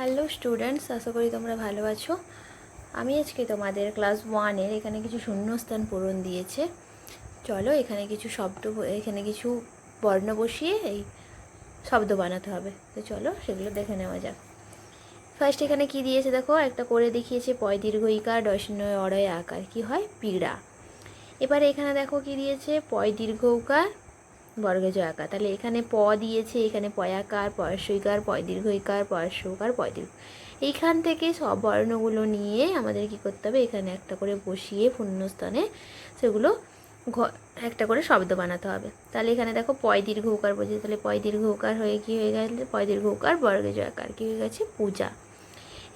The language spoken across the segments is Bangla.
হ্যালো স্টুডেন্টস আশা করি তোমরা ভালো আছো। আমি আজকে তোমাদের ক্লাস ওয়ানের এখানে কিছু শূন্যস্থান পূরণ দিয়েছে। চলো, এখানে কিছু শব্দ এখানে কিছু বর্ণ বসিয়ে এই শব্দ বানাতে হবে। তো চলো, সেগুলো দেখে নেওয়া যাক। ফার্স্ট এখানে কি দিয়েছে দেখো? একটা করে দেখিয়েছে, পয় দীর্ঘ ইকার ডসনয় অড়য় আকার। কি হয়? পীড়া। এবারে এখানে দেখো কি দিয়েছে? পয় দীর্ঘ উকার বর্গজ আকার তাহলে এখানে প দিয়েছে, এখানে পয়াকার পয়স্বইকার পয় দীর্ঘইকার পয়স্বকার পয় দীর্ঘ এইখান থেকে সব বর্ণগুলো নিয়ে আমাদের কি করতে হবে? এখানে একটা করে বসিয়ে শূন্যস্থানে সেগুলো একটা করে শব্দ বানাতে হবে। তাহলে এখানে দেখো পয় দীর্ঘ উকার বলছে। তাহলে পয় দীর্ঘ উকার হয়ে কি হয়ে গেলে? পয় দীর্ঘ উকার বর্গজ আকার কি হয়ে গেছে? পূজা।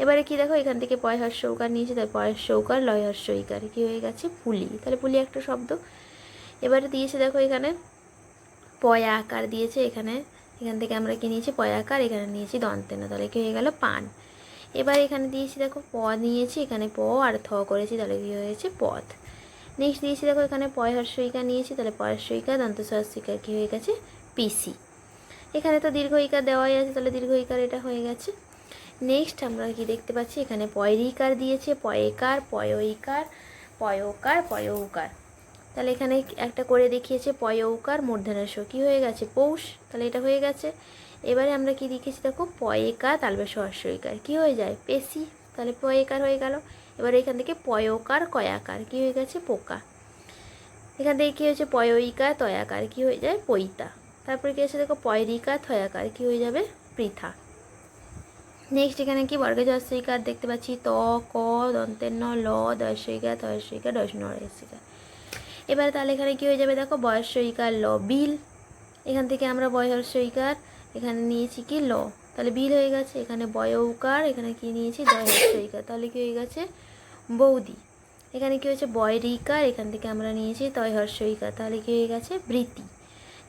এবারে কি দেখো? এখান থেকে পয় হর্ষ উকার নিয়েছে। তাহলে পয় হর্ষ উকার লয় হর্ষ ইকার কি হয়ে গেছে? পুলি। তাহলে পুলি একটা শব্দ। এবারে দিয়েছে দেখো এখানে পয়া আকার দিয়েছে এখানে। এখান থেকে আমরা কি নিয়েছি? পয়া আকার, এখানে নিয়েছি দন্তেন। তাহলে কি হয়ে গেল? পান। এবার এখানে দিয়েছি, দেখো, প নিয়েছি, এখানে প আর থ করেছি, তাহলে কি হয়েছে? পথ। নেক্সট দিয়েছি, দেখো, এখানে পয় হর্ষইকা নিয়েছি, তাহলে পয়স্বইকা দন্ত সহস্রিকা কি হয়ে গেছে? পিসি। এখানে তো দীর্ঘ ইকার দেওয়াই আছে, তাহলে দীর্ঘ ইকার এটা হয়ে গেছে। নেক্সট আমরা কি দেখতে পাচ্ছি? এখানে পয়রিকার দিয়েছে পয়েকার পয়ইকার পয়কার পয়ৌকার তাহলে এখানে একটা করে দেখিয়েছে পয়ৌকার মূর্ধনেশ কি হয়ে গেছে? পৌষ। তাহলে এটা হয়ে গেছে। এবারে আমরা কি লিখেছি দেখো? পয়েকা তালবে সহস্রইকার কি হয়ে যায়? পেশি। তাহলে পয়েকার হয়ে গেল। এবার এখান থেকে পয়কার কয়াকার। কি হয়ে গেছে? পোকা। এখান থেকে কী হয়েছে? পয়ইকা তয়াকার। কি হয়ে যায়? পৈতা। তারপরে কি আছে দেখো? পয়রিকা থয়াকার। কি হয়ে যাবে? পৃথা। নেক্সট এখানে কি? বর্গ জস্বইকার দেখতে পাচ্ছি। ত, ক দন্তের ন ল দর্শইকা তয়স্বইকা দশ নরস্বইকা এবারে তাহলে এখানে কি হয়ে যাবে দেখো বয়স্বইকার ল, বিল। এখান থেকে আমরা বয়স্বইকার এখানে নিয়েছি কি ল। তাহলে বিল হয়ে গেছে, এখানে বয়ৌকার, এখানে কি নিয়েছি দয়স্বইকার তাহলে কি হয়ে গেছে? বৌদি। এখানে কি হয়েছে? বয়রিকার, এখান থেকে আমরা নিয়েছি তয় হর্ষইকার তাহলে কী হয়ে গেছে? বৃত্তি।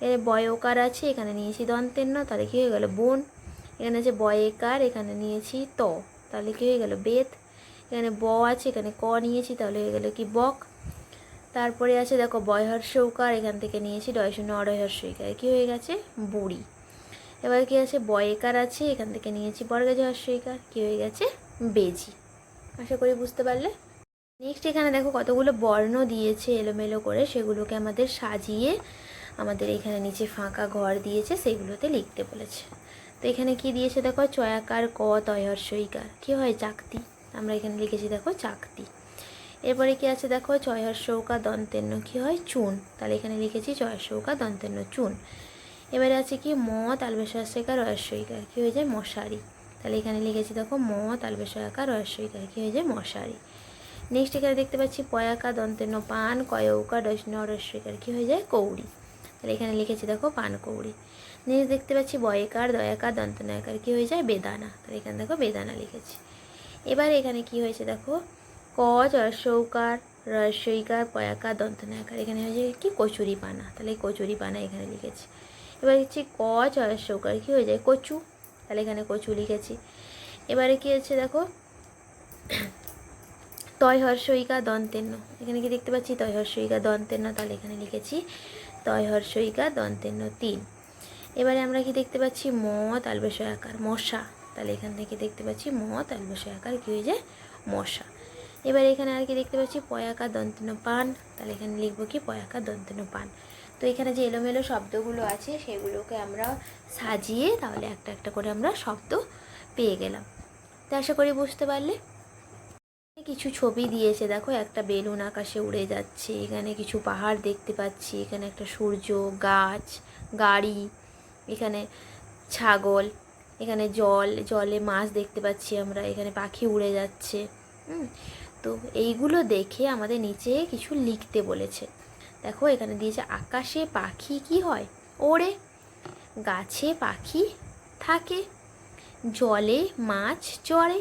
এখানে বয়কার আছে, এখানে নিয়েছি দন্তের ন তাহলে কী হয়ে গেল? বোন। এখানে আছে বয়েকার, এখানে নিয়েছি ত। তাহলে কী হয়ে গেল? বেত। এখানে ব আছে, এখানে ক নিয়েছি, তাহলে হয়ে গেল কি বক। তারপরে আছে দেখো বয়হর্ষৌকার এখান থেকে নিয়েছি ডয়শূন্য অডয়হর্ষইকার কী হয়ে গেছে? বুড়ি। এবার কি আছে? বয়েকার আছে, এখান থেকে নিয়েছি বর্গাজ হর্ষইকার কি হয়ে গেছে? বেজি। আশা করি বুঝতে পারলে? নেক্সট এখানে দেখো কতগুলো বর্ণ দিয়েছে এলোমেলো করে। সেগুলোকে আমাদের সাজিয়ে আমাদের এখানে নিচে ফাঁকা ঘর দিয়েছে, সেগুলোতে লিখতে বলেছে। তো এখানে কি দিয়েছে দেখো? চয়াকার ক তয়হর্ষইকার কী হয়? চাকতি। আমরা এখানে লিখেছি দেখো চাকতি। এরপরে কি আছে দেখো? চয়হর্ষৌকা দন্তেন্য কি হয়? চুন। তাহলে এখানে লিখেছি চয়হর্ষৌকা দন্তেন্য চুন। এবারে আছে কি? ম তালবেশাকার রহস্যইকার কি হয়ে যায়? মশারি। তাহলে এখানে লিখেছি দেখো ম তালবেশাকার রহস্যইকার কি হয়ে যায়? মশারি। নেক্সট এখানে দেখতে পাচ্ছি পয়াকা দন্তেন্য পান, কয়ৌকা ডসন রহস্যইকার কি হয়ে যায়? কৌড়ি। তাহলে এখানে লিখেছি দেখো, পান কৌড়ি। নেক্সট দেখতে পাচ্ছি বয়কার, দয়াকার, দন্তনায়কার। কি হয়ে যায়? বেদানা। তাহলে এখানে দেখো, বেদানা লিখেছি। এবার এখানে কি হয়েছে দেখো? ক রসৌকার রসইকার পয়াকা দন্তনায়কার। এখানে হয়েছে কি? কচুরি পানা তাহলে কচুরি পানা এখানে লিখেছি। এবার হচ্ছে ক রসৌকার। কি হয়ে যায়? কচু। তাহলে এখানে কচু লিখেছি। এবারে কি হচ্ছে দেখো? তয় হর্ষইকা দন্তেন্য এখানে কি দেখতে পাচ্ছি? তয় হর্ষইকা দন্তেন্য তাহলে এখানে লিখেছি তয় হর্ষইকা দন্তেন্য তিন। এবারে আমরা কি দেখতে পাচ্ছি? ম তালবেশয় আকার মশা। তাহলে এখান থেকে দেখতে পাচ্ছি ম তালবেশয় আকার কী হয়ে যায়? মশা। এবার এখানে আর কি দেখতে পাচ্ছি পয়াকা দন্তন পান। তাহলে এখানে লিখব কি পয়াকা দন্তন পান। তো এখানে যে এলোমেলো শব্দগুলো আছে, সেগুলোকে আমরা সাজিয়ে তাহলে একটা একটা করে আমরা শব্দ পেয়ে গেলাম। তো আশা করি বুঝতে পারলে। কিছু ছবি দিয়েছে, দেখো একটা বেলুন আকাশে উড়ে যাচ্ছে, এখানে কিছু পাহাড় দেখতে পাচ্ছি, এখানে একটা সূর্য, গাছ, গাড়ি, এখানে ছাগল, এখানে জল, জলে মাছ দেখতে পাচ্ছি আমরা, এখানে পাখি উড়ে যাচ্ছে। তো এইগুলো দেখে আমাদের নিচে কিছু লিখতে বলেছে। দেখো, এখানে দিয়েছে, আকাশে পাখি কি হয়? ওড়ে, গাছে পাখি থাকে, জলে মাছ চড়ে,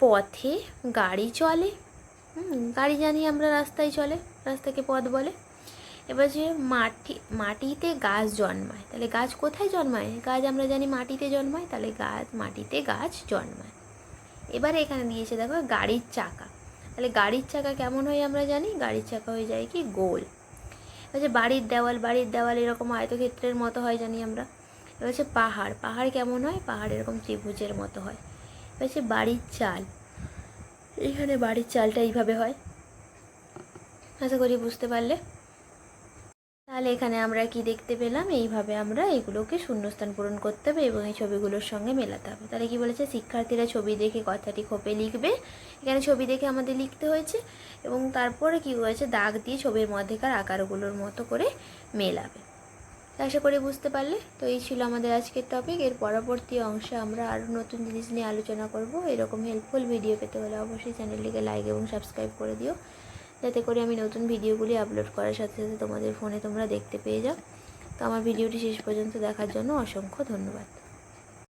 পথে গাড়ি চলে। গাড়ি জানি আমরা রাস্তায় চলে, রাস্তাকে পথ বলে। এবার যে মাটি, মাটিতে গাছ জন্মায়, তাহলে গাছ কোথায় জন্মায়? গাছ আমরা জানি মাটিতে জন্মায়, তাহলে গাছ, মাটিতে গাছ জন্মায়। এবারে এখানে দিয়েছে দেখো গাড়ির চাকা। তাহলে গাড়ির চাকা কেমন হয় আমরা জানি? গাড়ির চাকা হয়ে যায় কি? গোল। যে বাড়ির দেওয়াল বাড়ির দেওয়াল এরকম আয়তক্ষেত্রের মতো হয় জানি আমরা। এবার হচ্ছে পাহাড়। পাহাড় কেমন হয়? পাহাড় এরকম ত্রিভুজের মতো হয়। এবার হচ্ছে বাড়ির চাল। এখানে বাড়ির চালটা এইভাবে হয়। আশা করি বুঝতে পারলে। তাহলে এখানে আমরা কি দেখতে পেলাম? এইভাবে আমরা এগুলোকে শূন্যস্থান পূরণ করতে হবে এবং এই ছবিগুলোর সঙ্গে মেলাতে হবে। তাহলে কি বলেছে? শিক্ষার্থীরা ছবি দেখে কথাটি খোপে লিখবে। এখানে ছবি দেখে আমাদের লিখতে হয়েছে এবং তারপরে কি হয়েছে? দাগ দিয়ে ছবির মধ্যেকার আকারগুলোর মতো করে মেলাবে। আশা করি বুঝতে পারলে। তো এই ছিল আমাদের আজকের টপিক এর পরবর্তী অংশে আমরা আরও নতুন জিনিস নিয়ে আলোচনা করব। এরকম হেল্পফুল ভিডিও পেতে হলে অবশ্যই চ্যানেলটিকে লাইক এবং সাবস্ক্রাইব করে দিও। যাতে করে আমি নতুন ভিডিওগুলি আপলোড করার সাথে সাথে তোমাদের ফোনে তোমরা দেখতে পেয়ে যাও। তো আমার ভিডিওটি শেষ পর্যন্ত দেখার জন্য অসংখ্য ধন্যবাদ।